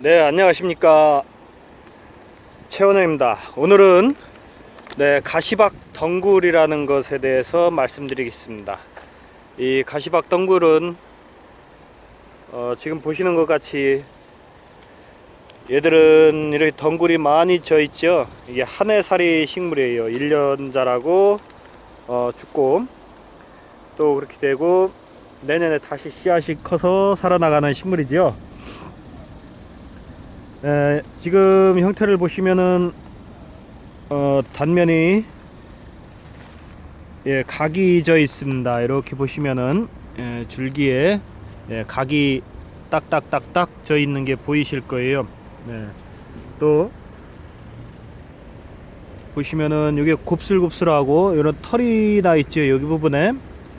네, 안녕하십니까. 최원호입니다. 오늘은 네, 가시박 덩굴이라는 것에 대해서 말씀드리겠습니다. 이 가시박 덩굴은 어, 지금 보시는 것 같이 얘들은 이렇게 덩굴이 많이 져 있죠. 이게 한 해살이 식물이에요. 1년 자라고 어, 죽고 또 그렇게 되고 내년에 다시 씨앗이 커서 살아나가는 식물이지요. 에, 지금 형태를 보시면은 어, 단면이 예, 각이 져 있습니다. 이렇게 보시면은 예, 줄기에 예, 각이 딱딱딱딱 져 있는 게 보이실 거예요. 네. 또 보시면은 이게 곱슬곱슬하고 이런 털이 나 있죠. 여기 부분에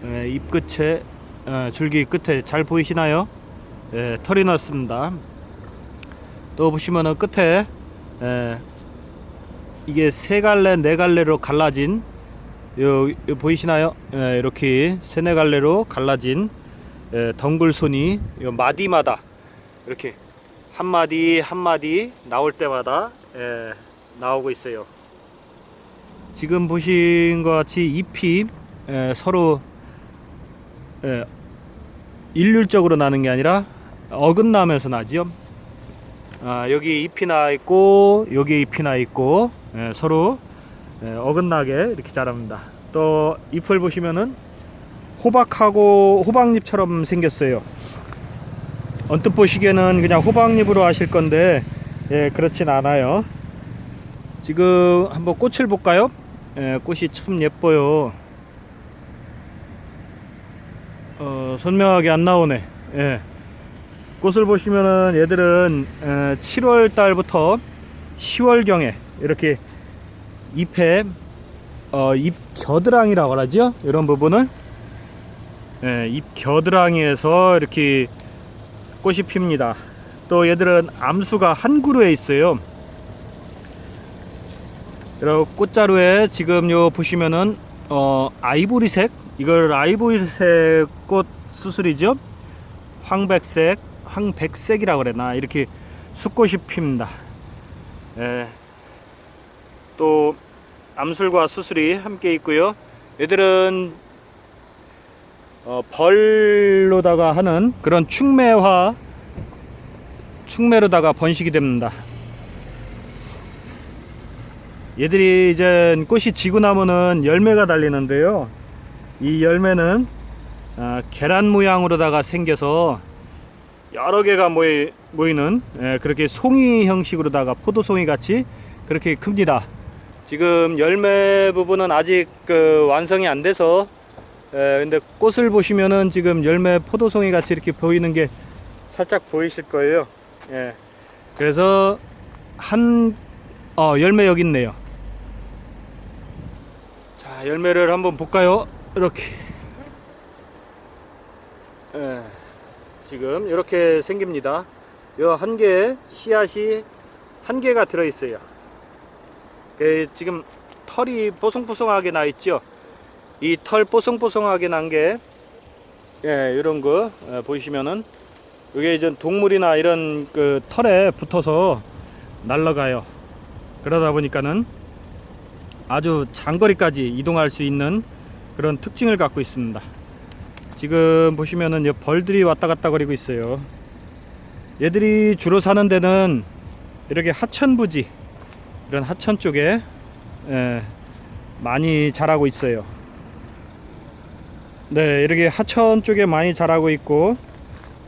예, 잎 끝에 어, 줄기 끝에 잘 보이시나요? 예, 털이 났습니다. 또 보시면은 끝에 예, 이게 세 갈래 네 갈래로 갈라진 요, 요 보이시나요? 예, 이렇게 세네 갈래로 갈라진 예, 덩굴손이 요 마디마다 이렇게 한 마디 한 마디 나올 때마다 예, 나오고 있어요. 지금 보신 것 같이 잎이 예, 서로 예, 일률적으로 나는 게 아니라 어긋나면서 나지요. 아, 여기 잎이 나 있고 여기 잎이 나 있고 예, 서로 예, 어긋나게 이렇게 자랍니다. 또 잎을 보시면은 호박하고 호박잎처럼 생겼어요. 언뜻 보시기에는 그냥 호박잎으로 하실 건데 예, 그렇진 않아요. 지금 한번 꽃을 볼까요? 예, 꽃이 참 예뻐요. 어, 선명하게 안 나오네. 예. 꽃을 보시면은 얘들은 7월 달부터 10월 경에 이렇게 잎에 어, 잎 겨드랑이라고 하죠. 이런 부분을 예, 잎 겨드랑이에서 이렇게 꽃이 핍니다. 또 얘들은 암수가 한 그루에 있어요. 이런 꽃자루에 지금 요 보시면은 어, 아이보리색 이걸 아이보리색 꽃 수술이죠. 황백색, 황백색이라고 그래나 이렇게 수꽃이 핍니다. 예. 또 암술과 수술이 함께 있고요. 얘들은 어, 벌로다가 하는 그런 충매화 충매로다가 번식이 됩니다. 얘들이 이제 꽃이 지고 나면은 열매가 달리는데요. 이 열매는 아, 계란 모양으로다가 생겨서 여러 개가 모이, 모이는 예, 그렇게 송이 형식으로다가 포도송이 같이 그렇게 큽니다. 지금 열매 부분은 아직 그 완성이 안 돼서 예, 근데 꽃을 보시면은 지금 열매 포도송이 같이 이렇게 보이는 게 살짝 보이실 거예요. 예. 그래서 한 어, 열매 여기 있네요. 자, 열매를 한번 볼까요? 이렇게. 예. 지금 이렇게 생깁니다. 요한 개에 씨앗이 한 개가 들어 있어요. 예, 지금 털이 뽀송뽀송하게 나 있죠. 이 털 뽀송뽀송하게 난게 예, 이런 거 예, 보이시면은 이게 이제 동물이나 이런 그 털에 붙어서 날아가요. 그러다 보니까는 아주 장거리까지 이동할 수 있는 그런 특징을 갖고 있습니다. 지금 보시면은 이 벌들이 왔다 갔다 거리고 있어요. 얘들이 주로 사는 데는 이렇게 하천 부지, 이런 하천 쪽에 예, 많이 자라고 있어요. 네, 이렇게 하천 쪽에 많이 자라고 있고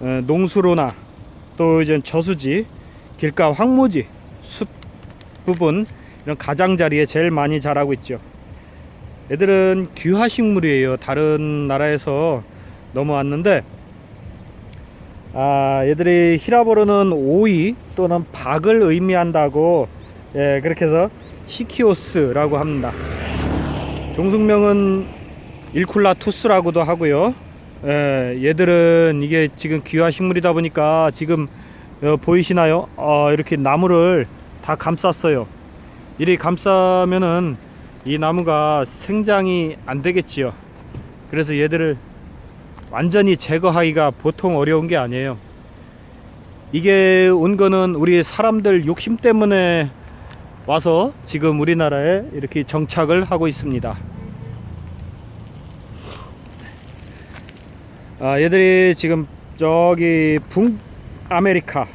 예, 농수로나 또 이제 저수지, 길가 황무지, 숲 부분 이런 가장자리에 제일 많이 자라고 있죠. 얘들은 귀화식물이에요. 다른 나라에서 넘어왔는데 아 얘들이 히라보로는 오이 또는 박을 의미한다고 예 그렇게 해서 시키오스라고 합니다. 종숙명은 일쿨라투스라고도 하고요. 예, 얘들은 이게 지금 귀화 식물이다 보니까 지금 어, 보이시나요? 어, 이렇게 나무를 다 감쌌어요. 이리 감싸면은 이 나무가 생장이 안 되겠지요. 그래서 얘들을 완전히 제거하기가 보통 어려운 게 아니에요. 이게 온 거는 우리 사람들 욕심 때문에 와서 지금 우리나라에 이렇게 정착을 하고 있습니다. 아, 얘들이 지금 저기 북아메리카,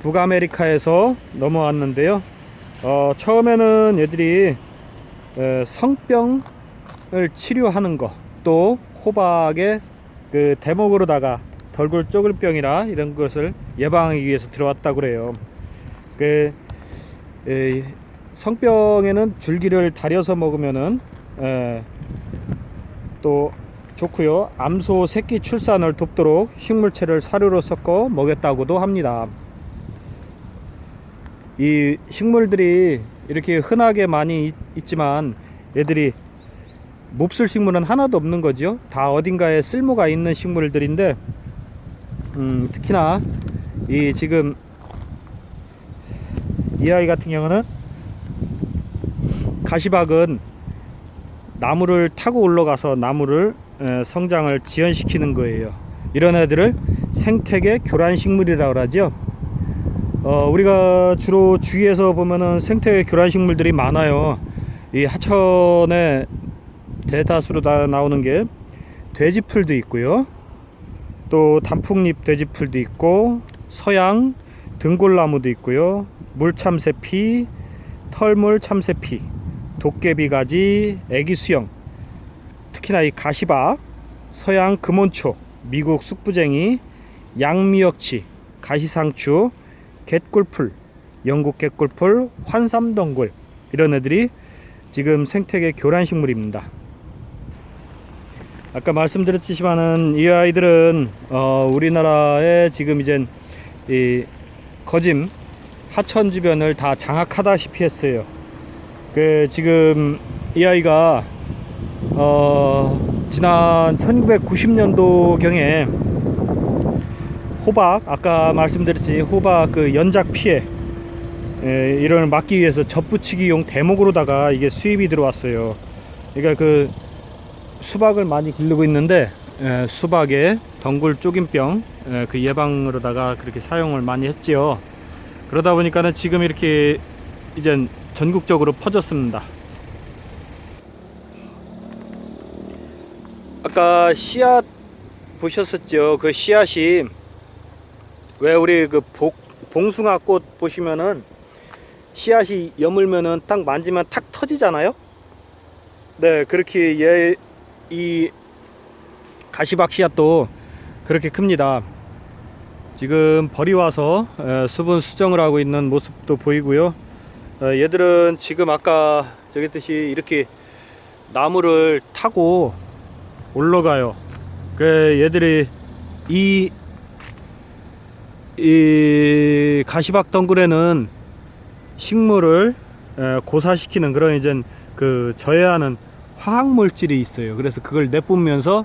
북아메리카에서 넘어왔는데요. 어, 처음에는 얘들이 에, 성병을 치료하는 거, 또 호박의 그 대목으로다가 덜골 쪼글병이라 이런 것을 예방하기 위해서 들어왔다고 그래요. 그 에, 성병에는 줄기를 다려서 먹으면은 에, 또 좋고요. 암소 새끼 출산을 돕도록 식물체를 사료로 섞어 먹였다고도 합니다. 이 식물들이 이렇게 흔하게 많이 있- 있지만 얘들이 몹쓸 식물은 하나도 없는 거죠. 다 어딘가에 쓸모가 있는 식물들인데 음, 특히나 이 지금 이 아이 같은 경우는 가시박은 나무를 타고 올라가서 나무를 에, 성장을 지연시키는 거예요. 이런 애들을 생태계 교란 식물이라고 하죠. 어, 우리가 주로 주위에서 보면은 생태계 교란 식물들이 많아요. 이 하천에 대다수로 다 나오는 게 돼지풀도 있고요. 또 단풍잎 돼지풀도 있고 서양 등골나무도 있고요. 물참새피, 털물 참새피, 도깨비 가지, 애기 수영, 특히나 이 가시박, 서양 금온초, 미국 쑥부쟁이, 양미역치, 가시상추, 갯꿀풀, 영국 갯꿀풀, 환삼덩굴 이런 애들이 지금 생태계 교란식물입니다. 아까 말씀드렸지만은 이 아이들은 어, 우리나라에 지금 이젠 이 거짐 하천 주변을 다 장악하다시피 했어요. 그 지금 이 아이가 어, 지난 1990년도 경에 호박 아까 말씀드렸지 호박 그 연작 피해 에, 이를 막기 위해서 접붙이기용 대목으로다가 이게 수입이 들어왔어요. 그러니까 그 수박을 많이 기르고 있는데 에, 수박에 덩굴 쪼김병 에, 그 예방으로다가 그렇게 사용을 많이 했지요. 그러다 보니까는 지금 이렇게 이제 전국적으로 퍼졌습니다. 아까 씨앗 보셨었죠? 그 씨앗이 왜 우리 그 복, 봉숭아 꽃 보시면은 씨앗이 여물면은 딱 만지면 탁 터지잖아요? 네, 그렇게 얘, 이 가시박 씨앗도 그렇게 큽니다. 지금 벌이 와서 에, 수분 수정을 하고 있는 모습도 보이고요. 어, 얘들은 지금 아까 저기 뜻이 이렇게 나무를 타고 올라가요. 그 얘들이 이, 이 가시박 덩굴에는 식물을 에, 고사시키는 그런 이제 그 저해하는 화학 물질이 있어요. 그래서 그걸 내뿜으면서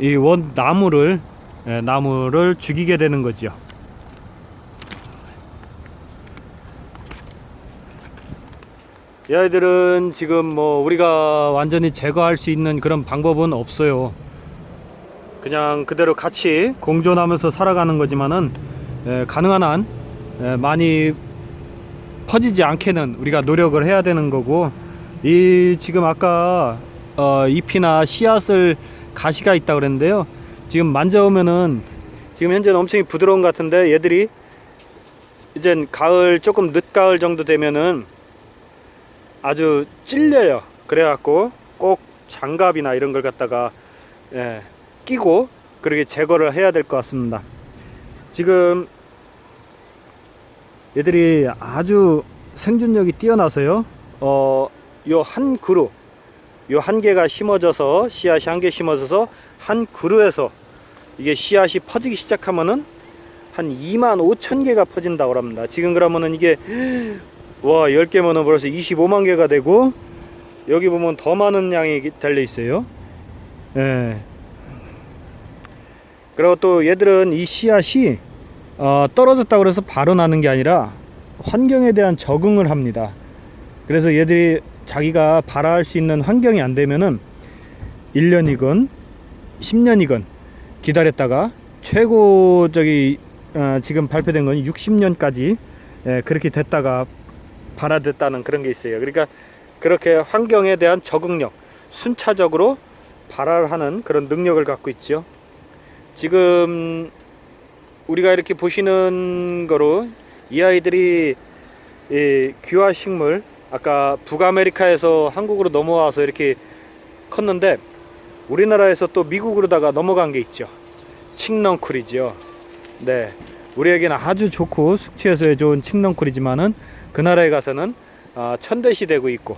이 원 나무를 에, 나무를 죽이게 되는 거지요. 이 아이들은 지금 뭐 우리가 완전히 제거할 수 있는 그런 방법은 없어요. 그냥 그대로 같이 공존하면서 살아가는 거지만은 에, 가능한 한 에, 많이 퍼지지 않게는 우리가 노력을 해야 되는 거고 이 지금 아까 어, 잎이나 씨앗을 가시가 있다 그랬는데요. 지금 만져보면은 지금 현재는 엄청 부드러운 것 같은데 얘들이 이젠 가을 조금 늦가을 정도 되면은 아주 찔려요. 그래갖고 꼭 장갑이나 이런 걸 갖다가 예, 끼고 그렇게 제거를 해야 될 것 같습니다. 지금 얘들이 아주 생존력이 뛰어나서요. 어, 요 한 그루, 요 한 개가 심어져서 씨앗이 한 개 심어져서 한 그루에서 이게 씨앗이 퍼지기 시작하면은 한 2만 5천 개가 퍼진다고 합니다. 지금 그러면은 이게 와 10개면은 벌써 25만 개가 되고 여기 보면 더 많은 양이 달려 있어요. 예. 그리고 또 얘들은 이 씨앗이 어, 떨어졌다고 해서 바로 나는 게 아니라 환경에 대한 적응을 합니다. 그래서 얘들이 자기가 발화할 수 있는 환경이 안 되면은 1년이건 10년이건 기다렸다가 최고 저기 어, 지금 발표된 건 60년까지 예, 그렇게 됐다가 발화됐다는 그런 게 있어요. 그러니까 그렇게 환경에 대한 적응력, 순차적으로 발화를 하는 그런 능력을 갖고 있죠. 지금 우리가 이렇게 보시는 거로 이 아이들이 이 귀화 식물 아까 북아메리카에서 한국으로 넘어와서 이렇게 컸는데 우리나라에서 또 미국으로다가 넘어간 게 있죠. 칡넝쿨이죠. 네. 우리에게는 아주 좋고 숙취해소에 좋은 칡넝쿨이지만은 그 나라에 가서는 아, 천대시 되고 있고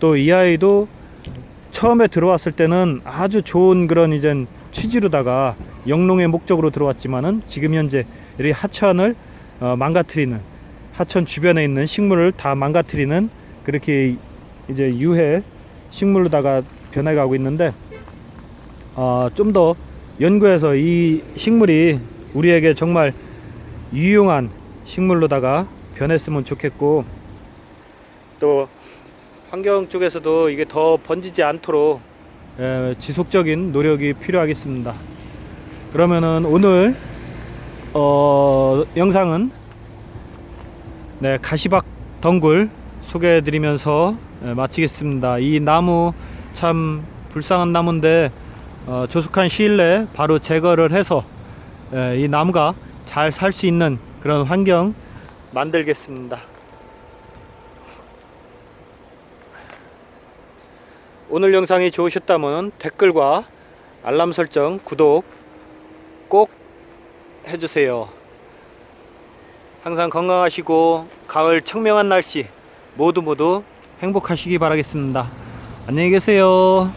또 이 아이도 처음에 들어왔을 때는 아주 좋은 그런 이제 취지로다가 영농의 목적으로 들어왔지만은 지금 현재 이 하천을 어, 망가뜨리는 하천 주변에 있는 식물을 다 망가뜨리는 그렇게 이제 유해 식물로다가 변해가고 있는데 어, 좀 더 연구해서 이 식물이 우리에게 정말 유용한 식물로다가 변했으면 좋겠고 또 환경 쪽에서도 이게 더 번지지 않도록 에, 지속적인 노력이 필요하겠습니다. 그러면은 오늘 어, 영상은 네, 가시박 덩굴 소개해 드리면서 에, 마치겠습니다. 이 나무 참 불쌍한 나무인데 어, 조속한 시일 내에 바로 제거를 해서 에, 이 나무가 잘 살 수 있는 그런 환경 만들겠습니다. 오늘 영상이 좋으셨다면 댓글과 알람 설정, 구독 꼭 해주세요. 항상 건강하시고 가을 청명한 날씨 모두 모두 행복하시기 바라겠습니다. 안녕히 계세요.